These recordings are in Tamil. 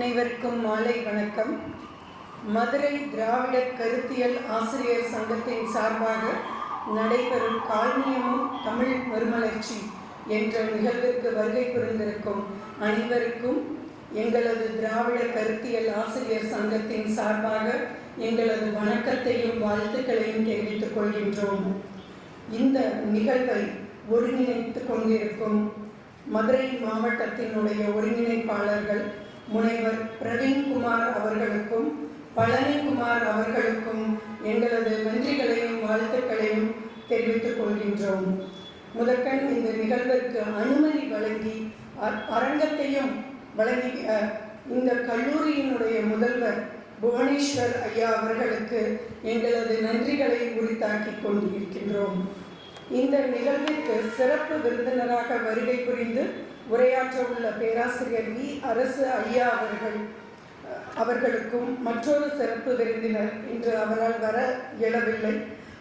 அனைவருக்கும் மாலை வணக்கம். மதுரை திராவிட கருத்தியல் ஆசிரியர் சங்கத்தின் சார்பாக நடைபெறும் கால்நியமும் தமிழ் மறுமலர்ச்சி என்ற நிகழ்விற்கு வருகை புரிந்திருக்கும் அனைவருக்கும் எங்களது திராவிட கருத்தியல் ஆசிரியர் சங்கத்தின் சார்பாக எங்களது வணக்கத்தையும் வாழ்த்துக்களையும் தெரிவித்துக் கொள்கின்றோம். இந்த நிகழ்வை ஒருங்கிணைத்துக் கொண்டிருக்கும் மதுரை மாவட்டத்தினுடைய ஒருங்கிணைப்பாளர்கள் முனைவர் பிரவீன்குமார் அவர்களுக்கும் பழனிக்குமார் அவர்களுக்கும் எங்களது நன்றிகளையும் வாழ்த்துக்களையும் தெரிவித்துக் கொள்கின்றோம். முதற்கண் இந்த நிகழ்விற்கு அனுமதி வழங்கி அரங்கத்தையும் வழங்கிய இந்த கல்லூரியினுடைய முதல்வர் புவனேஸ்வர் ஐயா அவர்களுக்கு எங்களது நன்றிகளை உரித்தாக்கிக் கொண்டிருக்கின்றோம். இந்த நிகழ்விற்கு சிறப்பு விருந்தினராக வருகை புரிந்து உரையாற்ற உள்ள பேராசிரியர் வி. அரசு ஐயா அவர்கள் அவர்களுக்கும் மற்றொரு சிறப்பு விருந்தினர் இன்று அவரால் வர இயலவில்லை.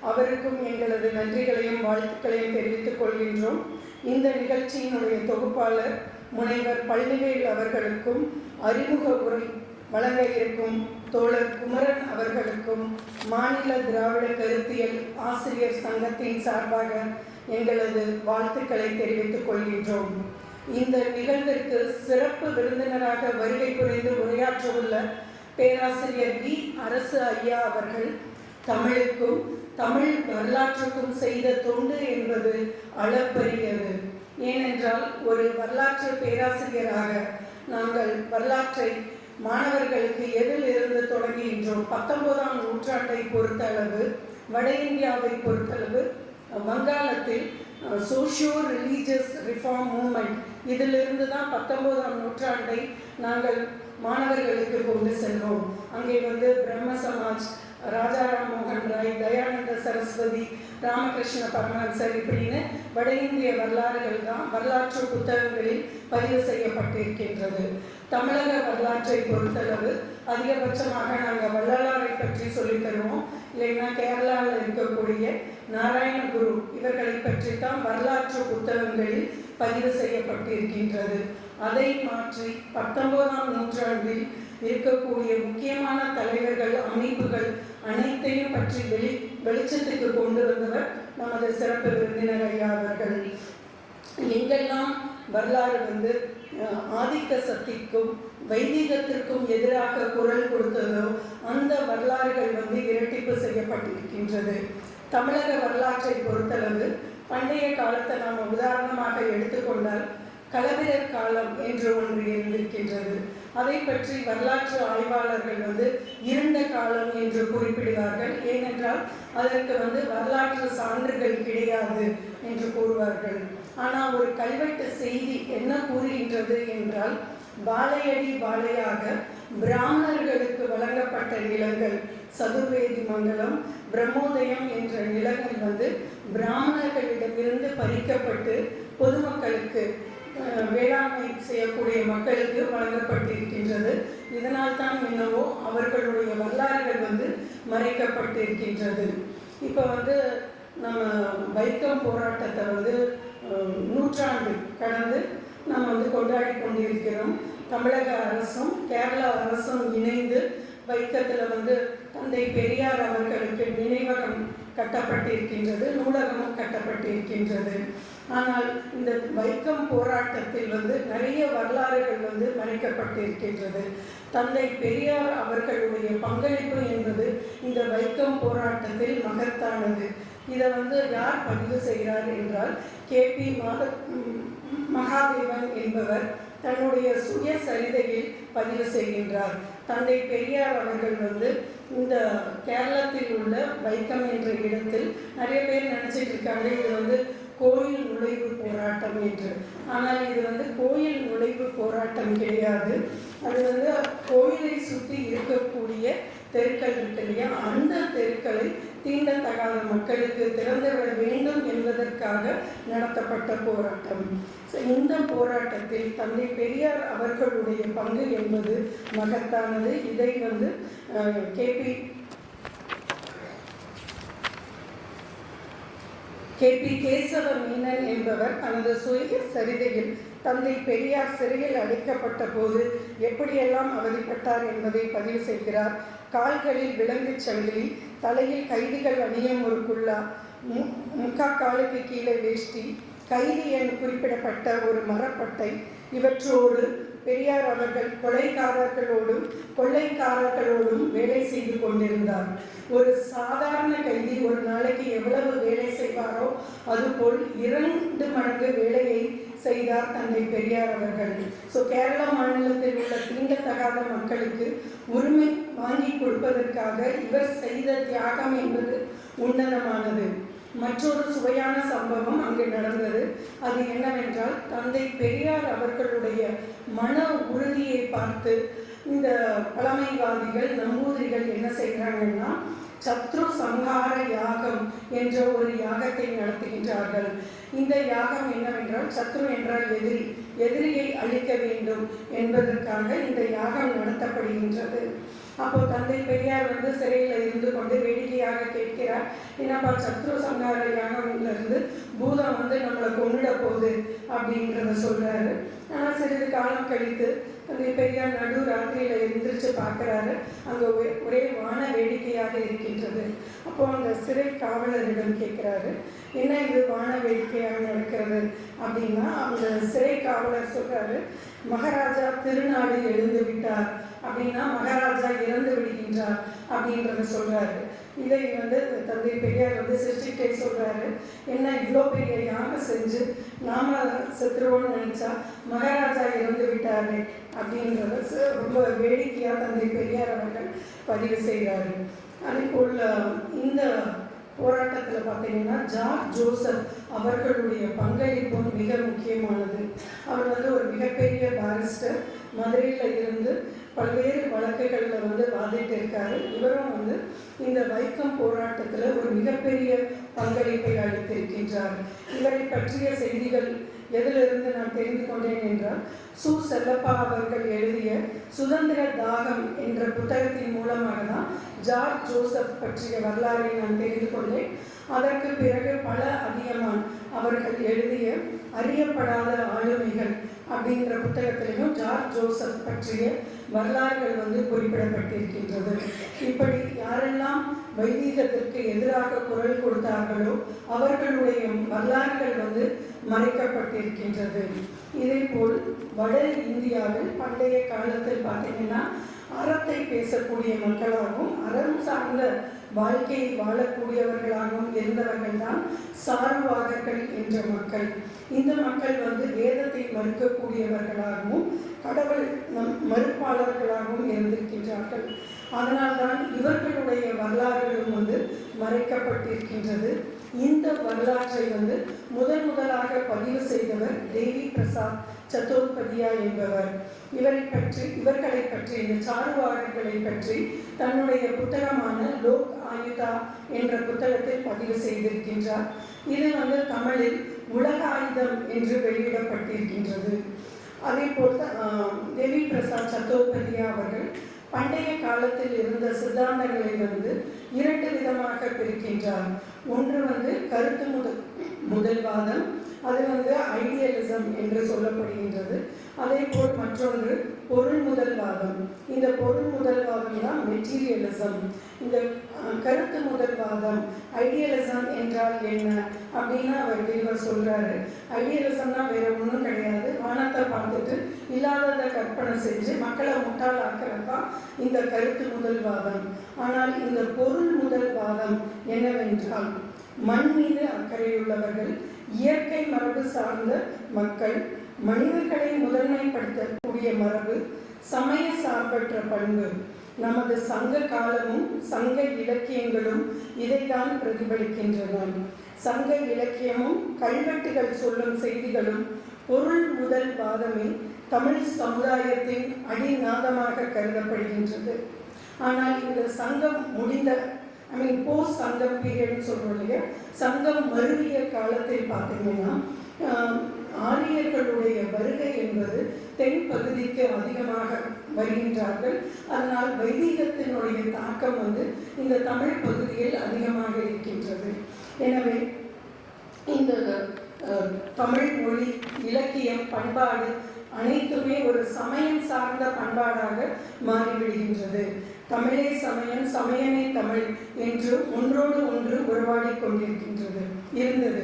அவருக்கும் எங்களது நன்றிகளையும் வாழ்த்துக்களையும் தெரிவித்துக் கொள்கின்றோம். இந்த நிகழ்ச்சியினுடைய தொகுப்பாளர் முனைவர் பழனிவேல் அவர்களுக்கும் அறிமுக உரை வழங்க இருக்கும் தோழர் குமரன் அவர்களுக்கும் மாநில திராவிட கருத்தியல் ஆசிரியர் சங்கத்தின் சார்பாக எங்களது வாழ்த்துக்களை தெரிவித்துக் கொள்கின்றோம். இந்த நிகழ்விற்கு சிறப்பு விருந்தினராக வருகை புரிந்து உரையாற்றவுள்ள பேராசிரியர் வி. அரசு ஐயா அவர்கள் தமிழுக்கும் தமிழ் வரலாற்றுக்கும் செய்த தொண்டு என்பது அளப்பரியது. ஏனென்றால் ஒரு வரலாற்று பேராசிரியராக நாங்கள் வரலாற்றை மாணவர்களுக்கு எதில் இருந்து தொடங்குகின்றோம்? பத்தொன்பதாம் நூற்றாண்டை பொறுத்தளவு வட இந்தியாவை பொறுத்தளவு வங்காளத்தில் சோஷியோ ரிலீஜியஸ் ரிஃபார்ம் மூமெண்ட் இதிலிருந்து தான் பத்தொன்பதாம் நூற்றாண்டை நாங்கள் மாணவர்களுக்கு கொண்டு செல்வோம். அங்கே வந்து பிரம்ம சமாஜ் ராஜாராம் மோகன் ராய் தயானந்த சரஸ்வதி ராமகிருஷ்ண பரமஹம்சர் இப்படின்னு வட இந்திய வரலாறுகள் தான் வரலாற்று புத்தகங்களில் பதிவு செய்யப்பட்டிருக்கின்றது. தமிழக வரலாற்றை பொறுத்தளவு அதிகபட்சமாக நாங்கள் வள்ளலாரை பற்றி சொல்லித்தருவோம் இல்லைன்னா கேரளாவில் இருக்கக்கூடிய நாராயணகுரு இவர்களை பற்றி தான் வரலாற்று புத்தகங்களில் பதிவு செய்யப்பட்டிருக்கின்றது. அதை மாற்றி பத்தொன்பதாம் நூற்றாண்டில் இருக்கக்கூடிய முக்கியமான தலைவர்கள் அமைப்புகள் அனைத்தையும் பற்றி வெளி வெளிச்சத்துக்கு கொண்டு வந்தவர் நமது சிறப்பு விருந்தினர் ஐயா அவர்கள். எங்கெல்லாம் வரலாறு வந்து ஆதிக்க சக்திக்கும் வைதிகத்திற்கும் எதிராக குரல் கொடுத்ததோ அந்த வரலாறுகள் வந்து இரட்டிப்பு செய்யப்பட்டிருக்கின்றது. தமிழக வரலாற்றை பொறுத்தளவு பண்டைய காலத்தை நாம் உதாரணமாக எடுத்துக்கொண்டால் கலவிரர் காலம் என்று ஒன்று இருந்திருக்கின்றது. அதை பற்றி வரலாற்று ஆய்வாளர்கள் வந்து இருண்ட காலம் என்று குறிப்பிடுவார்கள். ஏனென்றால் அதற்கு வந்து வரலாற்று சான்றுகள் கிடையாது என்று கூறுவார்கள். ஆனால் ஒரு கல்வெட்டு செய்தி என்ன கூறுகின்றது என்றால் வாழையடி வாழையாக பிராமணர்களுக்கு வழங்கப்பட்ட நிலங்கள் சதுர்வேதி மங்கலம் பிரம்மோதயம் என்ற நிலங்கள் வந்து பிராமணர்களிடமிருந்து பறிக்கப்பட்டு பொதுமக்களுக்கு வேளாண்மை செய்யக்கூடிய மக்களுக்கு வழங்கப்பட்டிருக்கின்றது. இதனால் தான் என்னவோ அவர்களுடைய வரலாறுகள் வந்து மறைக்கப்பட்டிருக்கின்றது. இப்போ வந்து நம்ம வைக்கம் போராட்டத்தை வந்து நூற்றாண்டு கடந்து நம்ம வந்து கொண்டாடி கொண்டிருக்கிறோம். தமிழக அரசும் கேரளா அரசும் இணைந்து வைக்கத்தில் வந்து தந்தை பெரியார் அவர்களுக்கு நினைவகம் கட்டப்பட்டிருக்கின்றது நூலகமும் கட்டப்பட்டிருக்கின்றது. ஆனால் இந்த வைக்கம் போராட்டத்தில் வந்து நிறைய வரலாறுகள் வந்து மறைக்கப்பட்டிருக்கின்றது. தந்தை பெரியார் அவர்களுடைய பங்களிப்பு என்பது இந்த வைக்கம் போராட்டத்தில் மகத்தானது. இதை வந்து யார் பதிவு செய்கிறார் என்றால் கேபி மாத மகாதேவன் என்பவர் தன்னுடைய சுய சரிதையில் பதிவு செய்கின்றார். தந்தை பெரியார் அவர்கள் வந்து இந்த கேரளத்தில் உள்ள வைக்கம் என்ற இடத்தில் நிறைய பேர் நினச்சிட்டு இருக்காங்க. இது வந்து கோயில் நுழைவு போராட்டம் என்று. ஆனால் இது வந்து கோயில் நுழைவு போராட்டம் கிடையாது. அது வந்து கோயிலை சுற்றி இருக்கக்கூடிய தெருக்கள் இருக்கு இல்லையா? அந்த தெருக்களை தீண்டத்தகாத மக்களுக்கு திறந்துவிட வேண்டும் என்பதற்காக நடத்தப்பட்ட போராட்டம். இந்த போராட்டத்தில் தந்தை பெரியார் அவர்களுடைய பங்கு என்பது மகத்தானது. இதை வந்து KP K P Kesava Menon என்பவர் தனது சுய சரிதையில் தந்தை பெரியார் சிறையில் அடைக்கப்பட்ட போது எப்படியெல்லாம் அவதிப்பட்டார் என்பதை பதிவு செய்கிறார். கால்களில் விலங்கு சங்கிலி தலையில் கைதிகள் அணியும் ஒரு குல்லா மு- முக்கா காலுக்கு கீழே வேஷ்டி கைதி என குறிப்பிடப்பட்ட ஒரு மரப்பட்டை இவற்றோடு பெரியார் அவர்கள் கொலைக்காரர்களோடும் கொள்ளைக்காரர்களோடும் வேலை செய்து கொண்டிருந்தார். ஒரு சாதாரண கைதி ஒரு நாளைக்கு எவ்வளவு வேலை செய்வாரோ அதுபோல் இரண்டு மடங்கு வேலையை செய்தார் தந்தை பெரியார் அவர்கள். ஸோ கேரள மாநிலத்தில் உள்ள தீண்டத்தகாத மக்களுக்கு உரிமை வாங்கி கொடுப்பதற்காக இவர் செய்த தியாகம் என்பது உன்னதமானது. மற்றொரு சுவையான சம்பவம் அங்கு நடந்தது. அது என்னவென்றால் தந்தை பெரியார் அவர்களுடைய மன உறுதியை பார்த்து இந்த பழமைவாதிகள் நம்பூதிரிகள் என்ன செய்கிறாங்கன்னா சத்ரு சங்கார யாகம் என்ற ஒரு யாகத்தை நடத்துகின்றார்கள். இந்த யாகம் என்னவென்றால் சத்ரு என்றால் எதிரி எதிரியை அழிக்க வேண்டும் என்பதற்காக இந்த யாகம் நடத்தப்படுகின்றது. அப்போ தந்தை பெரியார் வந்து சிறையில் இருந்து கொண்டு வேடிக்கையாக கேட்கிறார் என்னப்பா சத்ரு சங்கார யாகம்ல இருந்து பூதம் வந்து நம்மளை கொண்டுட போகுது அப்படின்றத சொல்றாரு. ஆனால் சிறிது காலம் கழித்து தந்தை பெரியார் நடு ராத்திரியில் எந்திரிச்சு பார்க்கறாரு. அங்கே ஒரே- ஒரே வான வேடிக்கையாக இருக்கின்றது. அப்போ அந்த சிறை காவலரிடம் கேட்குறாரு என்ன இது வான வேடிக்கையாக நடக்கிறது? அப்படின்னா அந்த சிறை காவலர் சொல்கிறாரு மகாராஜா திருநாடு எழுந்து விட்டார். அப்படின்னா மகாராஜா இறந்து விடுகின்றார். அப்படின்றத சொல்கிறாரு இதை வந்து தந்தை பெரியார் வந்து சிரிச்சுக்கிட்டே சொல்கிறாரு என்ன இவ்வளோ பெரிய யாகம் செஞ்சு நாம செத்துருவோம்னு நினச்சா மகாராஜா இறந்து விட்டாரு அப்படின்றத ரொம்ப வேடிக்கையாக தந்தை பெரியார் அவர்கள் பதிவு செய்கிறாரு அதே போல் இந்த போராட்டத்தில் பார்த்தீங்கன்னா ஜார்ஜ் ஜோசப் அவர்களுடைய பங்களிப்பும் மிக முக்கியமானது. அவர் வந்து ஒரு மிகப்பெரிய பாரிஸ்டர். மதுரையில் இருந்து பல்வேறு வழக்குகளில் வந்து வாதிட்டு இருக்காரு. இவரும் வந்து இந்த வைக்கம் போராட்டத்தில் ஒரு மிகப்பெரிய பங்களிப்பை அளித்திருக்கின்றார். இவரை பற்றிய செய்திகள் எதிலிருந்து நான் தெரிந்து கொண்டேன் என்றால் சு. செல்லப்பா அவர்கள் எழுதிய சுதந்திர தாகம் என்ற புத்தகத்தின் மூலமாக தான் ஜார்ஜ் ஜோசப் பற்றிய வரலாறை நான் தெரிந்து கொண்டேன். அதற்கு பிறகு பல அதிக அவர்கள் எழுதிய அறியப்படாத ஆளுமைகள் அப்படிங்கிற புத்தகத்திலையும் ஜார்ஜ் ஜோசப் பற்றிய வரலாறுகள் வந்து குறிப்பிடப்பட்டிருக்கின்றது. இப்படி யாரெல்லாம் வைதீகத்திற்கு எதிராக குரல் கொடுத்தார்களோ அவர்களுடைய வரலாறுகள் வந்து மறைக்கப்பட்டிருக்கின்றது. இதே போல் வட இந்தியாவில் பண்டைய காலத்தில் பார்த்தீங்கன்னா அறத்தை பேசக்கூடிய மக்களாகவும் அறம் சார்ந்த வாழ்க்கையை வாழக்கூடியவர்களாகவும் இருந்தவர்கள் தான் சார்வாகர்கள் என்ற மக்கள். இந்த மக்கள் வந்து வேதத்தை மறுக்கக்கூடியவர்களாகவும் கடவுள் நம் மறுப்பாளர்களாகவும் இருந்திருக்கின்றார்கள். அதனால்தான் இவர்களுடைய வரலாறுகளும் வந்து மறைக்கப்பட்டிருக்கின்றது. இந்த வரலாற்றை வந்து முதன் முதலாக பதிவு செய்தவர் தேவி பிரசாத் சத்தோத்பதியா என்பவர். இவரை பற்றி இவர்களை பற்றி இந்த சாருவாரர்களை பற்றி தன்னுடைய புத்தகமான லோக் ஆயுதா என்ற புத்தகத்தில் பதிவு செய்திருக்கின்றார். இது வந்து தமிழில் உலக ஆயுதம் என்று வெளியிடப்பட்டிருக்கின்றது. அதே போல் தேவி பிரசாத் சத்தோபதியா அவர்கள் பண்டைய காலத்தில் இருந்த சித்தாந்தங்களை வந்து இரண்டு விதமாக பிரிக்கின்றார். ஒன்று வந்து கருத்து முதல் வாதம் அது வந்து ஐடியலிசம் என்று சொல்லப்படுகின்றது. அதே போல் மற்றொன்று பொருள் முதல்வாதம் இந்த பொருள் முதல்வாதம் தான் மெட்டீரியலிசம் இந்த கருத்து முதல்வாதம் ஐடியலிசம் என்றால் என்ன அப்படின்னு அவர் இவர் சொல்றாரு. ஐடியலிசம்னா வேற ஒன்றும் கிடையாது. வானத்தை பார்த்துட்டு இல்லாததை கற்பனை செஞ்சு மக்களை முட்டாளாக்குறது தான் இந்த கருத்து முதல்வாதம் ஆனால் இந்த பொருள் முதல்வாதம் என்னவென்றால் மண் மீது அக்கறையுள்ளவர்கள் இயற்கை மரபு சார்ந்த மக்கள் மனிதர்களை முதன்மைப்படுத்தக்கூடிய மரபு சமய சார்பற்ற பண்பு. நமது சங்க காலமும் சங்க இலக்கியங்களும் இதைதான் பிரதிபலிக்கின்றன. சங்க இலக்கியமும் கல்வெட்டுகள் சொல்லும் செய்திகளும் பொருள் முதல் வாதமே தமிழ் சமுதாயத்தின் அடிநாதமாக கருதப்படுகின்றது. ஆனால் இந்த சங்கம் முடிந்த ஐ மீன் போஸ்ட் சங்கம் பீரியட்னு சொல்கிறோம் இல்லையா? சங்கம் மருவிய காலத்தில் பார்த்தீங்கன்னா ஆரியர்களுடைய வருகை என்பது தென் பகுதிக்கு அதிகமாக வருகின்றார்கள். அதனால் வைதிகத்தினுடைய தாக்கம் வந்து இந்த தமிழ் பகுதியில் அதிகமாக இருக்கின்றது. எனவே இந்த தமிழ் மொழி இலக்கியம் பண்பாடு அனைத்துமே ஒரு சமயம் சார்ந்த பண்பாடாக மாறிவிடுகின்றது. தமிழே சமயம் சமயமே தமிழ் என்று ஒன்றோடு ஒன்று உருவாடி கொண்டிருக்கின்றது இருந்தது.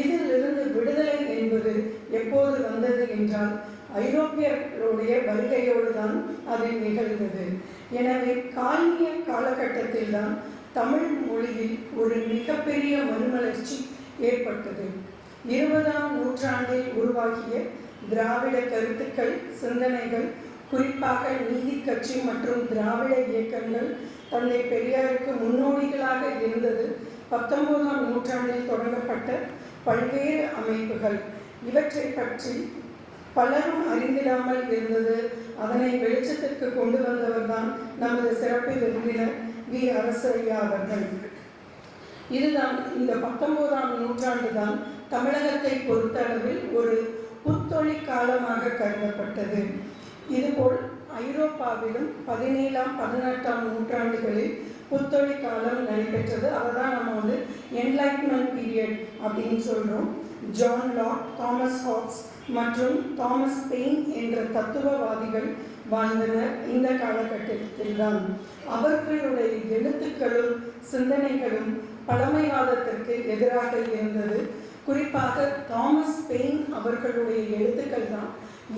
இதிலிருந்து விடுதலை என்பது எப்போது வந்தது என்றால் ஐரோப்பியர்களுடைய வருகையோடு தான் அது நிகழ்ந்தது. எனவே காலிய காலகட்டத்தில் தான் தமிழ் மொழியில் ஒரு மிகப்பெரிய மறுமலர்ச்சி ஏற்பட்டது. இருபதாம் நூற்றாண்டில் உருவாகிய திராவிட கருத்துக்கள் சிந்தனைகள் குறிப்பாக நீதி கட்சி மற்றும் திராவிட இயக்கங்கள் தந்தை பெரியாருக்கு முன்னோடிகளாக இருந்தது. பத்தொன்பதாம் நூற்றாண்டில் தொடங்கப்பட்ட பல்வேறு அமைப்புகள். இவற்றை பற்றி பலரும் அறிந்திடாமல் இருந்தது. அதனை வெளிச்சத்திற்கு கொண்டு வந்தவர்தான் நமது சிறப்பு விருந்தினர் வி. அரசையா அவர்கள். இதுதான் இந்த பத்தொன்பதாம் நூற்றாண்டு தான் தமிழகத்தை பொறுத்தளவில் ஒரு புத்தொழி காலமாக கருதப்பட்டது. இதுபோல் ஐரோப்பாவிலும் பதினேழாம் பதினெட்டாம் நூற்றாண்டுகளில் புத்தொழி காலம் நடைபெற்றது. அதை தான் நம்ம வந்து என்லைட்மெண்ட் பீரியட் அப்படின்னு சொல்கிறோம் ஜான் லாக் தாமஸ் ஹாப்ஸ் மற்றும் தாமஸ் பெயின் என்ற தத்துவவாதிகள் வாழ்ந்தனர் இந்த காலகட்டத்தில் தான். அவர்களுடைய எழுத்துக்களும் சிந்தனைகளும் பழமைவாதத்திற்கு எதிராக இருந்தது. குறிப்பாக தாமஸ் பெயின் அவர்களுடைய எழுத்துக்கள் தான்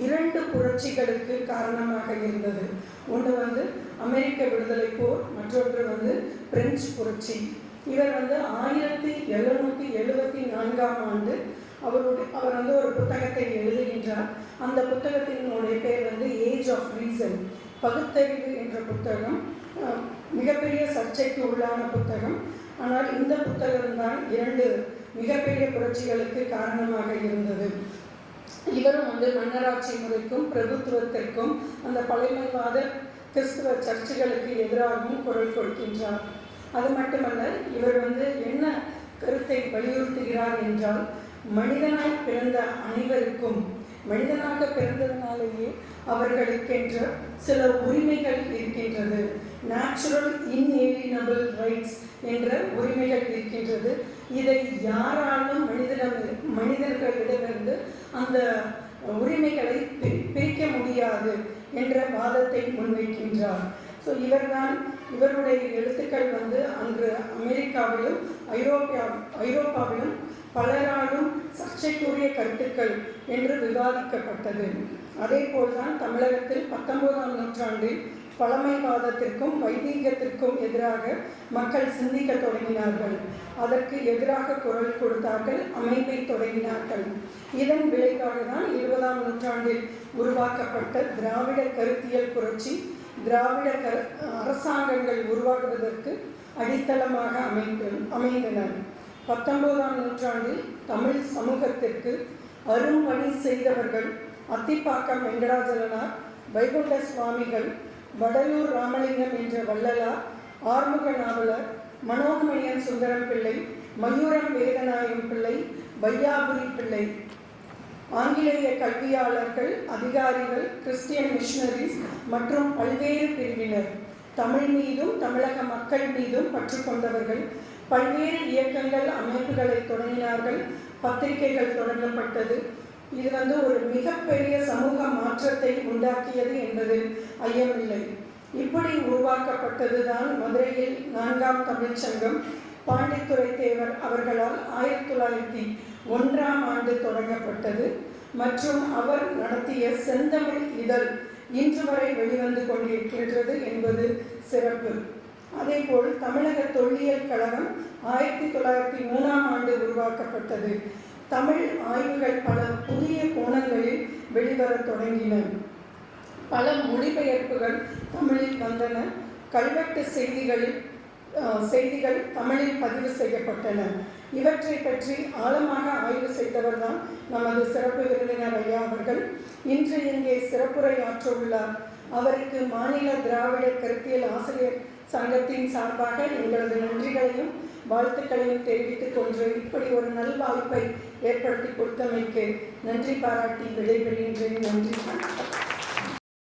இரண்டு புரட்சிகளுக்கு காரணமாக இருந்தது. ஒன்று வந்து அமெரிக்க விடுதலை போர் மற்றொன்று வந்து பிரெஞ்சு புரட்சி. இவர் வந்து ஆயிரத்தி எழுநூற்றி எழுபத்தி நான்காம் ஆண்டு அவருடைய அவர் வந்து ஒரு புத்தகத்தை எழுதுகின்றார். அந்த புத்தகத்தினுடைய பேர் வந்து ஏஜ் ஆஃப் ரீசன் பகுத்தறிவு என்ற புத்தகம். மிகப்பெரிய சர்ச்சைக்கு உள்ளான புத்தகம். ஆனால் இந்த புத்தகம்தான் இரண்டு மிகப்பெரிய புரட்சிகளுக்கு காரணமாக இருந்தது. இவரும் வந்து மன்னராட்சி முறைக்கும் பிரபுத்துவத்திற்கும் அந்த பழமைவாத கிறிஸ்துவ சர்ச்சுகளுக்கு எதிராகவும் குரல் கொடுக்கின்றார். அது மட்டுமல்ல இவர் வந்து என்ன கருத்தை வலியுறுத்துகிறார் என்றால் மனிதனாய் பிறந்த அனைவருக்கும் மனிதனாக பிறந்ததினாலேயே அவர்களுக்கென்ற சில உரிமைகள் இருக்கின்றது. நேச்சுரல் இன்ஏலினபிள் ரைட்ஸ் என்ற உரிமைகள் இருக்கின்றது. இதை யாராலும் மனிதனம் மனிதர்களிடமிருந்து அந்த உரிமைகளை பி- பிரிக்க முடியாது என்ற வாதத்தை முன்வைக்கின்றார். ஸோ இவர்தான் இவருடைய எழுத்துக்கள் வந்து அங்கு அமெரிக்காவிலும் ஐரோப்பியா ஐரோப்பாவிலும் பலராலும் சர்ச்சைக்குரிய கருத்துக்கள் என்று விவாதிக்கப்பட்டது. அதே போல்தான் தமிழகத்தில் பத்தொன்பதாம் நூற்றாண்டில் பழமைவாதத்திற்கும் வைதீகத்திற்கும் எதிராக மக்கள் சிந்திக்க தொடங்கினார்கள். அதற்கு எதிராக குரல் கொடுத்தார்கள் அமைப்பை தொடங்கினார்கள். இதன் விளைவாக தான் இருபதாம் நூற்றாண்டில் உருவாக்கப்பட்ட திராவிட கருத்தியல் புரட்சி திராவிட கரு அரசாங்கங்கள் உருவாகுவதற்கு அடித்தளமாக அமைந்து அமைந்தன. பத்தொன்பதாம் நூற்றாண்டில் தமிழ் சமூகத்திற்கு அரும்பணி செய்தவர்கள் அத்திப்பாக்கம் வெங்கடாஜலனார் வைகுண்ட சுவாமிகள் வடலூர் ராமலிங்கம் என்ற வள்ளலார் ஆறுமுக நாவலர் மனோன்மணியன் சுந்தரம் பிள்ளை மயூரம் வேதநாயகம் பிள்ளை வையாபுரி பிள்ளை. ஆங்கிலேய கல்வியாளர்கள் அதிகாரிகள் கிறிஸ்டியன் மிஷனரிஸ் மற்றும் பல்வேறு பிரிவினர். தமிழ் மீதும் தமிழக மக்கள் மீதும் பற்று கொண்டவர்கள். பல்வேறு இயக்கங்கள் அமைப்புகளை தொடங்கினார்கள். பத்திரிகைகள் தொடங்கப்பட்டது. இது வந்து ஒரு மிகப்பெரிய சமூக மாற்றத்தை உண்டாக்கியது என்பதில் ஐயமில்லை. இப்படி உருவாக்கப்பட்டதுதான் மதுரையில் நான்காம் தமிழ்ச்சங்கம். பாண்டித்துறை தேவர் அவர்களால் ஆயிரத்தி தொள்ளாயிரத்தி ஒன்றாம் ஆண்டு தொடங்கப்பட்டது. மற்றும் அவர் நடத்திய செந்தமிழ் இதழ் இன்று வரை வெளிவந்து கொண்டிருக்கின்றது என்பது சிறப்பு. அதேபோல் தமிழக தொல்லியல் கழகம் ஆயிரத்தி தொள்ளாயிரத்தி மூணாம் ஆண்டு உருவாக்கப்பட்டது. தமிழ் ஆய்வுகள் பல புதிய கோணங்களில் வெளிவரத் தொடங்கின. பல மொழிபெயர்ப்புகள் தமிழில் வந்தன. கல்வெட்டு செய்திகளில் செய்திகள் தமிழில் பதிவு செய்யப்பட்டன. இவற்றை பற்றி ஆழமாக ஆய்வு செய்தவர்தான் நமது சிறப்பு விருந்தினர் ஐயா அவர்கள். இன்று இங்கே சிறப்புரை ஆற்ற உள்ளார் அவருக்கு மாநில திராவிட கருத்தியல் ஆசிரியர் சங்கத்தின் சார்பாக எங்களது நன்றிகளையும் வாழ்த்துக்களையும் தெரிவித்துக் கொண்டு இப்படி ஒரு நல்வாய்ப்பை ஏற்படுத்தி கொடுத்தமைக்கு நன்றி பாராட்டி விடைபெறுகின்றேன். நன்றி.